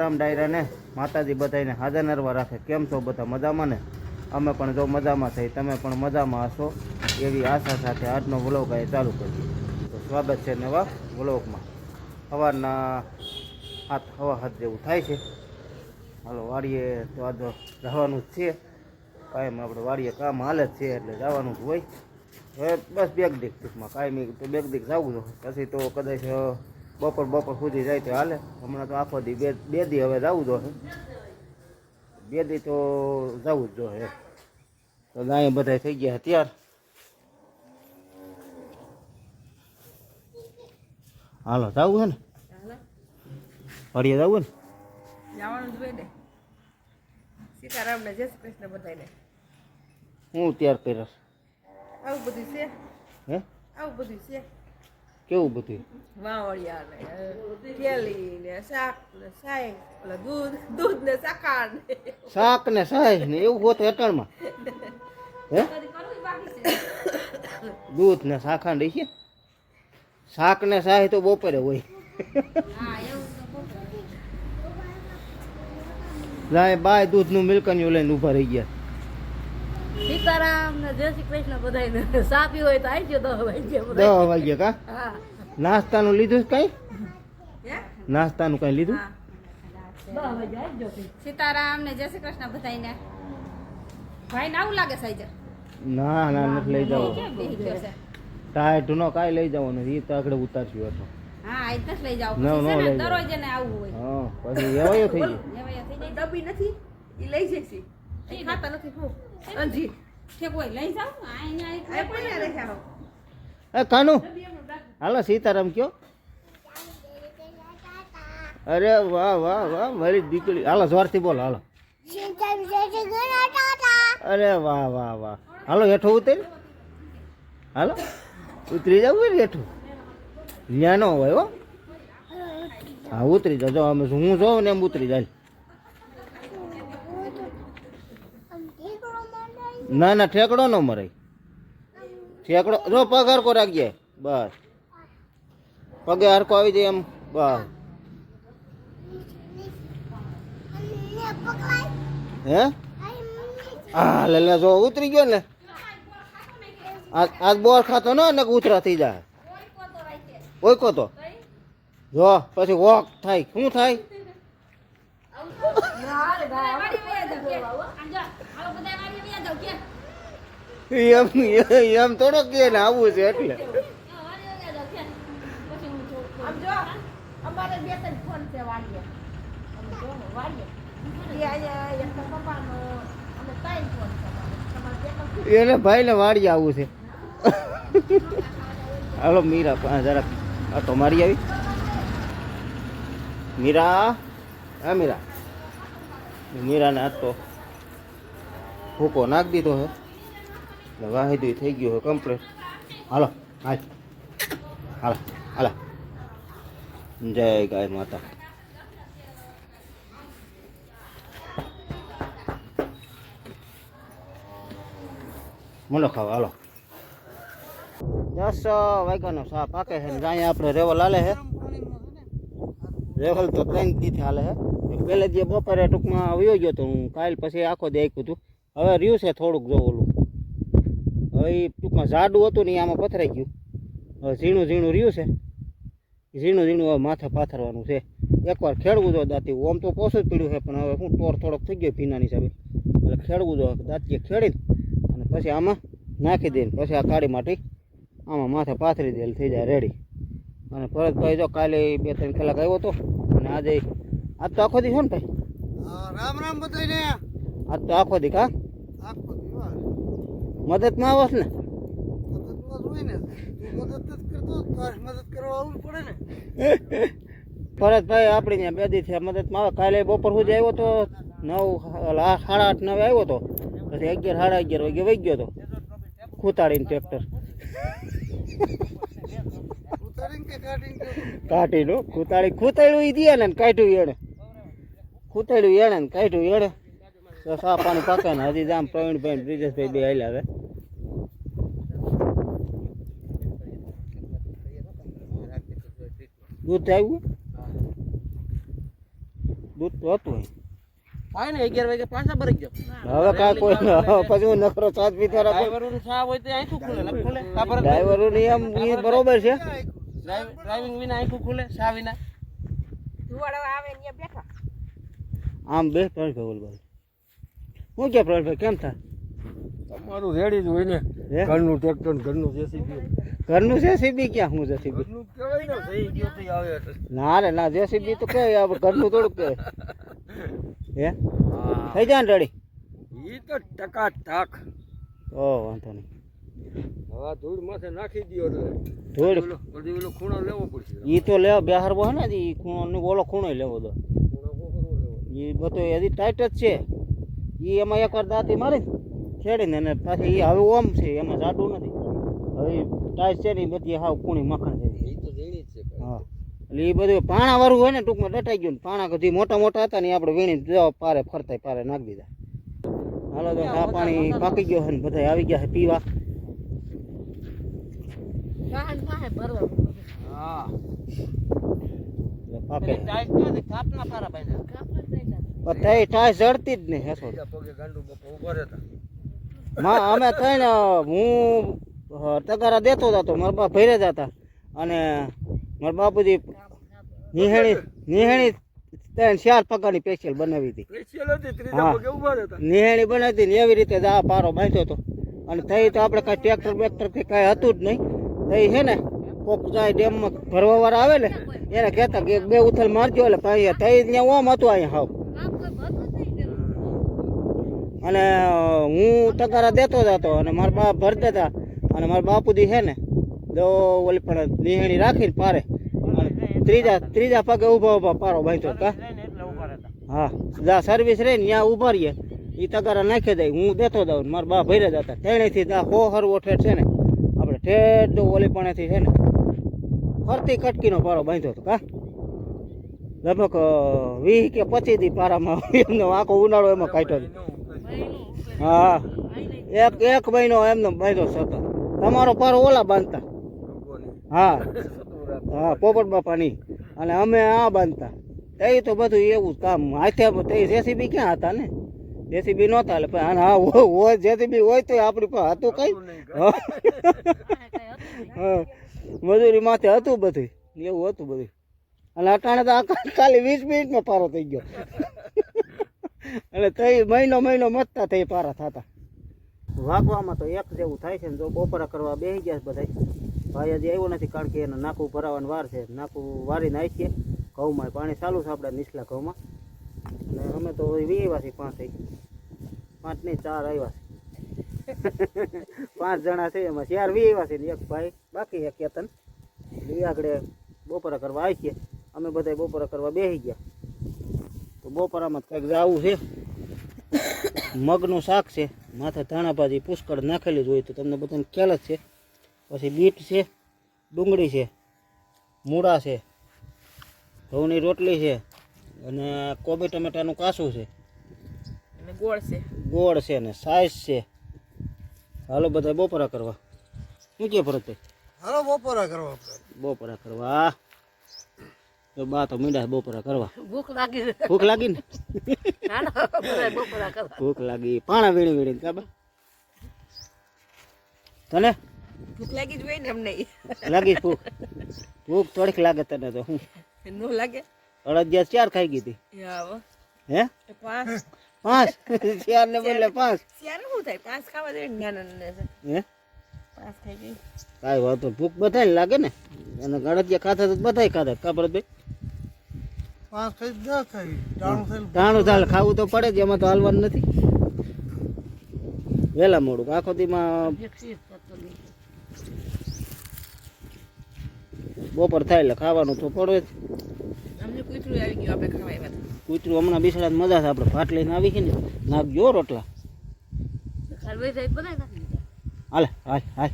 સીતારામ ડાયરાને માતાજી બધાને હાજર નરવા રાખે. કેમ છો બધા મજામાં ને? અમે પણ જો મજામાં થઈ તમે પણ મજામાં હશો? એવી આશા સાથે આજનો વ્લોગ અહીં ચાલુ કરીએ. તો સ્વાગત છે નવા વ્લોગમાં. સવારના હાથ હવા હાથ જેવું થાય છે. હાલો, વાડીએ તો આજ જવાનું જ છે. કાયમ આપણે વાડીએ કામ હાલે જ છે, એટલે જવાનું જ હોય. હવે બસ બેગ દીક ટૂંકમાં. કાયમી બેગ દીક જવું પછી તો કદાચ બપોર બપોર સુધી જાય તો હાલે. હમણાં તો આખો દી બે બે દી હવે જવું જોઈએ બે દી તો જવું જ જોઈએ તો ગાય બધા થઈ ગયા ત્યાર હાલો જવું છે ને? વાડીએ જવું ને? જવાનું જ ને. સીતારામને જય શ્રી કૃષ્ણ બધાને હું ત્યાર કર્યો. આવું બધું છે? હે? આવું બધું છે? કેવું બધું? વાવળિયા ને કેલી ને શાક ને સાય ઓલા દૂધ દૂધ ને સાકાર ને. શાક ને સાય ને એવું હોત હેઠળમાં. હે? દૂધ ને શાખાંડ છે? શાક ને સાય તો બપોરે હોય. લાય બાય દૂધનું મિલ્કન્યું લઈને ઊભા રહી ગયા. સીતારામ ને જય શ્રી કૃષ્ણ બધાય સાપી હોય તો આવી ગયો દસ વાગ્યા દસ વાગ્યા કા? હા. નાસ્તાનું લીધું કઈ? નાસ્તાનું કઈ લીધું? ગયો સીતારામ ને જય શ્રી કૃષ્ણ બધાને ભાઈ નાવું લાગે સાઈજ ના ના નથી લઈ જાવ ગયો નો કાઈ લઈ જવાનું એ તો આગળ ઉતારશું હતો હા એ તો લઈ જાવ લઈ ને. દરરોજ એને આવું હોય. હા પછી એવાયો થઈ ગયો. એવાયો થઈ જાય. ડબ્બી નથી એ લઈ જશે. એ ખાતા નથી ફૂ અંજી ઠેક હોય લઈ જાઉં આ અહીંયા. એ કાનુ હાલો સીતારામ કયો. અરે વાહ વાહ વાહ મારી દીકરી. હાલો જોરથી બોલો હાલો. અરે વાહ વાહ વાહ. હાલો હેઠો ઉતરી. હાલો ઉતરી જવું ને હેઠું. ત્યાં ન હોય હો. હા ઉતરી જાઓ અમે હું જોઉં ને એમ ઉતરી જાય. ના ના, ઠેકડો ન મરાય. ઠેકડો, જો પગ હરકો રાખજે. બસ. પગે હરકો આવી જાય એમ. બસ. હે? હા લે જો ઉતરી ગયો ને આજ બોર ખાતો ન ઉતરા થઈ જાય. ઓયકો તો. જો, પછી વોક થાય. શું થાય? એમ એમ થોડો કે ને આવું છે એટલે. એને ભાઈ ને વાડી આવું છે. હાલો, મીરા જરાક. આ તો મારી આવી. મીરા, હા, મીરા. મીરાને આ તો ભૂકો નાખ દીધો હે એટલે વાહિદું થઈ ગયું હે કમ્પ્લીટ હાલો હાલ હાલો હાલો જય ગાય માતા મને ખાવા હાલો દસ વાગ્યાનો સા પાકે છે અહીંયા આપણે રેવલ હાલે છે રેવલ તો ત્રણ દીથી હાલે છે પહેલે જે બપોરે ટૂંકમાં આવ્યો ગયો તો હું કાલ પછી આખો દે આપ્યું હતું હવે રહ્યું છે થોડુંક જો ઓલું એ ટૂંકમાં જાડું હતું ને આમાં પથરાઈ ગયું. હવે ઝીણું ઝીણું રહ્યું છે. ઝીણું ઝીણું હવે માથે પાથરવાનું છે. એકવાર ખેડવું જો દાંતી ઓમ તો પોસું જ પીડ્યું છે પણ હવે શું ટોર થોડોક થઈ ગયો પીનાની હિસાબે એટલે ખેડવું જો દાંતીએ ખેડી અને પછી આમાં નાખી દઈને પછી આ કાળી માટી આમાં માથે પાથરી દેલ થઈ જાય રેડી અને ભરતભાઈ જો કાલે બે ત્રણ કલાક આવ્યો હતો અને આજે આજ તો આખો દી છે ને ભાઈ? રામ રામ બધાને આજ તો આખો દી કા દિવસ મદદમાં આવસ ને. મદદ હોય ને. મદદ જ કરતો તાર મદદ કરવા આવવું પડે ને. ભરતભાઈ આપણી ત્યાં બે દી થયા મદદમાં આવે. કાલે બપોર સુધી આવ્યો તો નવ સાડા આઠ નવે આવ્યો તો. પછી અગિયાર સાડા અગિયાર વાગે વહી ગયો તો. ખૂતાડીને ટ્રેક્ટર. કાઢીને ખૂતાડી ખૂતાડ્યું ઈ દે ને કાઢ્યું એણે. ખૂતાડ્યું એણે ને કાઢ્યું એણે. સા પાણી પાકે ને હજી જામ પ્રવીણભાઈ બ્રિજેશભાઈ બે હાલ્યા હવે. દૂધ આવ્યું? દૂધ તો હતું અહીં. ને અગિયાર વાગે પાછા ભરી જાવ હવે કાંઈ કોઈ પછી હું નખરો સાત પીતા રાખું ડ્રાઈવરોનું સા હોય તો આંખું ખુલે ખુલે? કા ભરત? ડ્રાઈવરો બરોબર. છે? ડ્રાઇવિંગ વિના આંખું ખુલે સા વિના ધુવાડો આવે ને બેઠા. આમ બે પ્રવેશભાઈ બોલભાઈ હું કે પ્રવેશભાઈ કેમ થાય તમારું રેડી જ હોય ને. હે? ઘરનું ટ્રેક્ટર ઘરનું જેસીબી. ઘરનું જેસીબી ક્યાં? હું જેસીબી? ને રે ના જેસીબી તો કે ઘરનું થોડુંક કે હે? થઈ જાય ને રેડી? ઈ તો ટકા ટક. ઓ વાંધો નહીં. હવા ધૂળ માથે નાખી દ્યો એટલે. ધૂળ? ઓલો ખૂણો લેવો પડશે. ઈ તો લેવો બેહારવો હે ને એ ખૂણો ઓલો ખૂણો લેવો દો ઈ બધો હજી ટાઈટ જ છે. એ એમાં એકવાર દાંતી મારી છેડીને અને પાછી એ હવે ઓમ છે એમાં જાડું નથી. હવે ટાઈસ છે ને એ બધી હાવ કૂણી મખણ જ છે હા. એટલે એ બધું પાણા વાળું હોય ને ટૂંકમાં ડટાઈ ગયું ને પાણા કદી મોટા મોટા હતા ને આપણે વીણી જો પારે ફરતા પારે નાખી દીધા. હાલો તો આ પાણી પાકી ગયો છે ને બધા આવી ગયા છે પીવા. હા. એટલે પાકે. ટાઈસ જડતી જ નહીં હસો પગે ગાંડુ બપો ઊભો રહેતા. માં અમે થઈને હું ટકારા તગારા દેતો હતો મારા બાપ ભરે હતા અને મારા બાપુજી નિહેણી નિહેણી ત્રણ ચાર પગારની સ્પેશિયલ બનાવી હતી. નિહેણી બનાવી હતી ને એવી રીતે જ આ પારો બાંધ્યો હતો. અને થઈ તો આપણે કાંઈ ટ્રેક્ટર બેક્ટર કે કાંઈ હતું જ નહીં. થઈ છે ને કોક જાય ડેમમાં ભરવાવાળા આવે ને એને કહેતા કે બે ઉથલ મારજો એટલે પાણી થઈ ત્યાં ઓમ હતું અહીંયા હાવ કામ કોઈ ભરતું જ નહીં તેનું. અને હું તગારા દેતો હતો અને મારા બાપ ભરતા હતા અને મારા બાપુજી છે ને, દો ઓલી પણ નિહાણી રાખીને પારે. ત્રીજા ત્રીજા પગે ઊભા ઊભા પારો બાંધ્યો કા? હા, જા સર્વિસ રહી ને ત્યાં ઊભા રહીએ. એ તગારા નાખી દઈ હું દેતો દઉં મારા બા ભરે જતા. તેણેથી દા હો હરવો ઠેઠ છે ને, આપણે ઠેઠ દો ઓલી પાણેથી છે ને, ફરતી કટકીનો પારો બાંધ્યો હતો, કા? લગભગ વીસ કે પચીસ દી પારામાં એમનો આખો ઉનાળો એમાં કાઢ્યો હતો. હા. એક એક મહિનો એમનો મહિનો સતત તમારો પારો ઓલા બાંધતા. હા. હા પોપટ બાપાની. અને અમે આ બાંધતા. એ તો બધું એવું જ કામ. હાથે તે જેસીબી ક્યાં હતા ને? જેસીબી નહોતા એટલે પણ હા હોય જેસીબી હોય તો આપણી પાસે હતું કઈ. મજૂરી માથે હતું બધું એવું હતું બધું અને અટાણે તો ખાલી વીસ મિનિટમાં પારો થઈ ગયો. એટલે તઈ મહિનો મહિનો મતતા થઈ પારા થતા. વાગવામાં તો એક જેવું થાય છે ને જો બપોરા કરવા બેસી ગયા બધા ભાઈ હજી આવ્યો નથી કારણ કે એને નાકું ભરાવાનું વાર છે. નાકું વારી નાખીએ. ઘઉંમાં પાણી ચાલુ છે આપણે નીચલા ઘઉંમાં. અને અમે તો વીવા છીએ પાંચ પાંચ નહીં, ચાર આવ્યા છે. પાંચ જણા છે એમાં. ચાર વીવા છે ને એક ભાઈ. બાકી એક કેતન. એ આગળ બપોરા કરવા આવી છીએ. અમે બધા બપોરા કરવા બેસી ગયા. તો બપોરામાં કંઈક જવું છે. મગનું શાક છે. માથે ધાણા ભાજી પુષ્કળ નાખેલી જ હોય તો તમને બધાને ખ્યાલ જ છે. પછી બીટ છે ડુંગળી છે મૂળા છે ઘઉંની રોટલી છે અને કોબી ટમેટાનું કાસું છે. અને ગોળ છે. ગોળ છે ને સાઈઝ છે. હાલો બધા બપોરા કરવા. શું કે ભરતભાઈ હાલો બપોરા કરવા બપોરા કરવા. તો બા તો મીંડા બપોરા કરવા. ભૂખ લાગી ભૂખ લાગી ને? બપોરા કરવા. ભૂખ લાગી. પાણા વીણી વીણી કાબા તને? ભૂખ લાગી જ હોય ને અમને લાગી ભૂખ. ભૂખ થોડીક લાગે તને તો હું? નો લાગે? અડદિયા ચાર ખાઈ ગઈ હતી. હે? પાંચ. પાંચ? ચાર ને બોલે પાંચ. ચાર શું થાય? પાંચ ખાવા દે ને નાના નાના છે. હે? પાંચ ખાઈ ગઈ. કાંઈ વાંધો ભૂખ બધાય લાગે ને? અને અડદિયા ખાતા તો બધાય ખાતા કા ભરતભાઈ પાંચ થઈ ટાણું થયેલું ખાવું તો પડે જ એમાં તો હાલવાનું નથી વેલા મોડું આખો દીમાં. બપોર થાય એટલે ખાવાનું તો પડે જ અમને કૂતરું આવી ગયું આપણે ખાવા આવ્યા હતા. કૂતરું હમણાં બિસડા મજા છે આપણે ભાટ લઈને આવી છે ને રોટલા નાખી દીધા. હાલે હાલ હાલ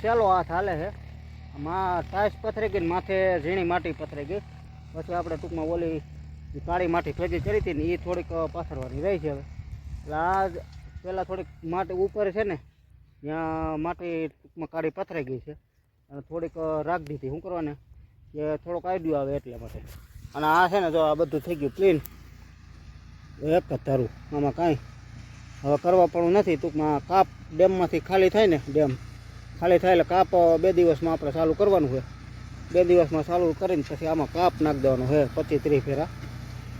સહેલો હાથ હાલે છે. આમાં ટાઈસ પથરી ગઈ માથે ઝીણી માટી પથરી ગઈ. પછી આપણે ટૂંકમાં ઓલી કાળી માટી ભેગી કરી હતી ને એ થોડીક પાથરવાની રહી છે હવે. એટલે આ પહેલાં થોડીક માટી ઉપર છે ને, ત્યાં માટી ટૂંકમાં કાળી પથરાઈ ગઈ છે. અને થોડીક રાખ દીધી શું કરવાને. કે થોડોક આઈડિયો આવે એટલા માટે. અને આ છે ને જો આ બધું થઈ ગયું ક્લીન એક જ ધારું. આમાં કાંઈ હવે કરવા પણ નથી. ટૂંકમાં કાપ ડેમમાંથી ખાલી થાય ને ડેમ. ખાલી થાય એટલે કાપ બે દિવસમાં આપણે ચાલુ કરવાનું છે. બે દિવસમાં ચાલુ કરીને પછી આમાં કાપ નાખી દેવાનો છે, પચીસ ત્રીસ ફેરા.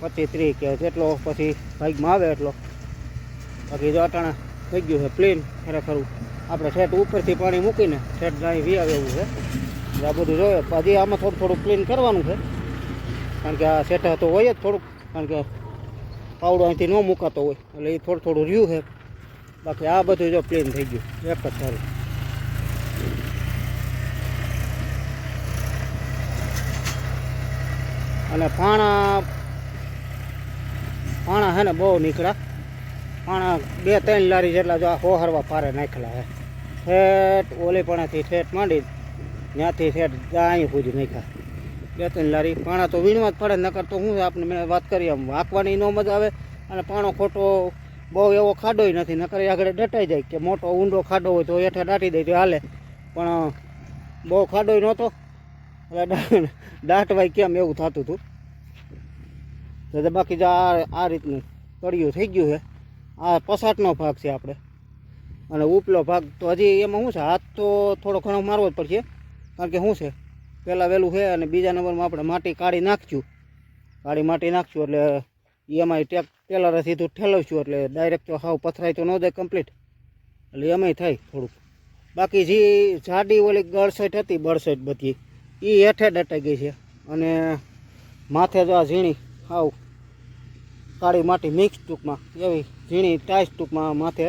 પચીસ ત્રીસ કે જેટલો, પછી ભાગમાં આવે એટલો. બાકી જો અટાણા થઈ ગયું છે પ્લેન, ખરેખર આપણે સેટ ઉપરથી પાણી મૂકીને સેટ અહીં વી આવે એવું છે. આ બધું જોઈએ. હજી આમાં થોડું થોડું ક્લીન કરવાનું છે. કારણ કે આ સેટ તો હોય જ થોડુંક. કારણ કે પાવડો અહીંથી ન મુકાતો હોય. એટલે એ થોડું થોડું રહ્યું છે. બાકી આ બધું જો પ્લેન થઈ ગયું. એક જ સારું અને પાણા પાણા હે ને બહુ નીકળ્યા. પાણા બે ત્રણ લારી જેટલા જો આ હોહરવા પારે નાખેલા હે. ઠેઠ ઓલીપણાથી ઠેઠ માંડી ત્યાંથી ઠેઠ અહીં સુધી નાખ્યા. બે ત્રણ લારી. પાણા તો વીણવા જ પડે, નકર તો શું આપને મેં વાત કરી એમ વાંકવાની ન મજા આવે. અને પાણો ખોટો બહુ એવો ખાડોય નથી, નકર આગળ ડટાઈ જાય કે મોટો ઊંડો ખાડો હોય તો હેઠે દાટી દે તો હાલે. પણ બહુ ખાડોય નહોતો. એટલે દા- ભાઈ કેમ એવું થતું હતું બાકી જો આ આ રીતનું તળિયું થઈ ગયું છે. આ પસાટનો ભાગ છે આપણે. અને ઉપલો ભાગ તો હજી એમાં શું છે? હાથ તો થોડો ઘણો મારવો જ પડશે. કારણ કે શું છે? પહેલાં વહેલું છે અને બીજા નંબરમાં આપણે માટી કાઢી નાખશું. કાઢી માટી નાખશું એટલે એમાંય ટેક ટેલર સીધું ઠેલવશું એટલે ડાયરેક્ટ તો હાવ પથરાય તો ન જાય કમ્પ્લીટ એટલે એમાંય થાય થોડુંક. બાકી જે જાડી ઓલી ગળસેટ હતી, બળસેટ બધી એ હેઠે દટાઈ ગઈ છે. અને માથે જો આ ઝીણી હાવ કાળી માટી મિક્સ ટૂંકમાં, એવી ઝીણી ટાઈસ ટૂંકમાં માથે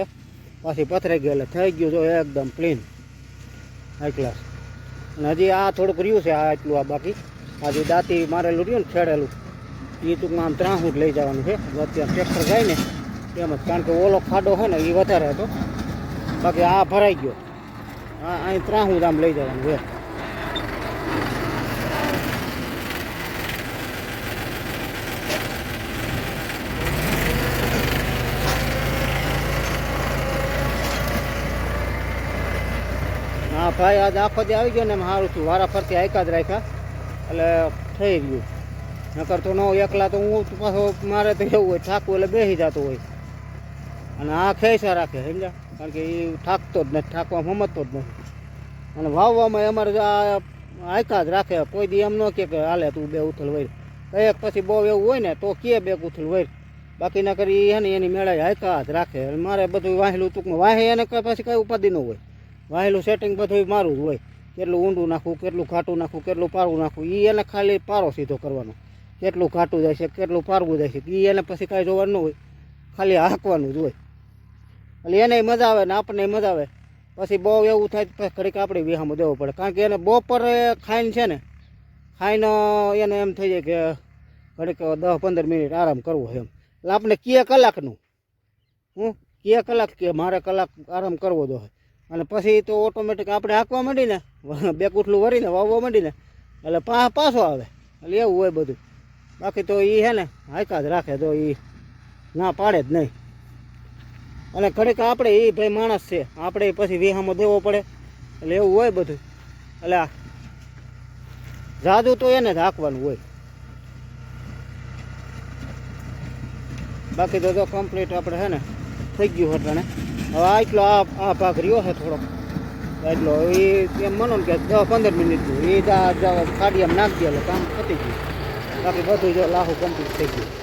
પાછી પથરાઈ ગયેલા થઈ ગયું જો એકદમ ક્લીન હાઈ ક્લાસ અને હજી આ થોડુંક રહ્યું છે, આ એટલું આ બાકી. આ જે દાંતી મારેલું રહ્યું ને છેડેલું એ ટૂંકમાં આમ ત્રાહું જ લઈ જવાનું છે. અત્યારે ટ્રેક્ટર જાય ને, એમ જ, કારણ કે ઓલો ખાડો હોય ને એ વધારે હતો. બાકી આ ભરાઈ ગયો. આ અહીં ત્રાહું જ આમ લઈ જવાનું છે. ભાઈ, આજ આખો દે આવી ગયો ને એમ સારું થયું. વારા ફરતી આયકા જ રાખ્યા. એટલે થઈ ગયું. નકર તો ન એકલા તો હું પાછો મારે તો એવું હોય, ઠાકવું એટલે બેસી જતો હોય. અને આ ખેસા રાખે, સમજ્યા? કારણ કે એ ઠાકતો જ નથી ઠાકવા સમજતો જ નથી. અને વાવવામાં અમારે આ આયકા જ રાખે. કોઈ દી એમ ન કે, હાલે, તું બે ઉથલ વૈર. એક પછી બહુ એવું હોય ને, તો કે બે ઉથલ વૈર. બાકી ના કરી એને એની મેળા હાયકા જ રાખે. મારે બધું વાહેલું ટૂંકમાં વાહે, એને પછી કઈ ઉપાધિ ન હોય. વાહેલું સેટિંગ બધું મારું જ હોય. કેટલું ઊંડું નાખવું, કેટલું ઘાટું નાખવું, કેટલું પારવું નાખવું એ એને ખાલી પારો સીધો કરવાનો. કેટલું ઘાટું જાય છે, કેટલું પારવું જાય છે એ એને પછી કાંઈ જોવાનું ન હોય. ખાલી હાંકવાનું જ હોય. એટલે એને મજા આવે ને આપણને મજા આવે. પછી બહુ એવું થાય પછી ઘડીક આપણે વિહામાં દેવો પડે. કારણ કે એને બપોરે ખાઈને છે ને, ખાઈને એને એમ થઈ જાય કે ઘડીક દસ પંદર મિનિટ આરામ કરવો હોય એમ. એટલે આપણે કે કલાકનું? હું? કે કલાક કે મારે કલાક આરામ કરવો દો અને પછી તો ઓટોમેટિક આપણે હાંકવા માંડીને, બે કુટલું વરીને વાવવા માંડીને, એટલે પા, પાછો આવે. એટલે એવું હોય બધું. બાકી તો એ છે ને હાંકા જ રાખે, તો એ ના પાડે જ નહીં. અને ઘડીક આપણે એ ભાઈ માણસ છે, આપણે પછી વિહામાં દેવો પડે. એટલે એવું હોય બધું. એટલે જાદુ તો એને જ હાંકવાનું હોય. બાકી તો જો કમ્પ્લીટ આપણે છે ને, થઈ ગયું હટાણે. હવે આટલો આ આ ભાગ રહ્યો છે થોડોક. એટલો એ એમ માનો કે દસ પંદર મિનિટ એ કાઢી એમ નાખી દે એટલે કામ પતી ગયું. બાકી બધું જો લાહુ કમ્પ્લીટ થઈ ગયું.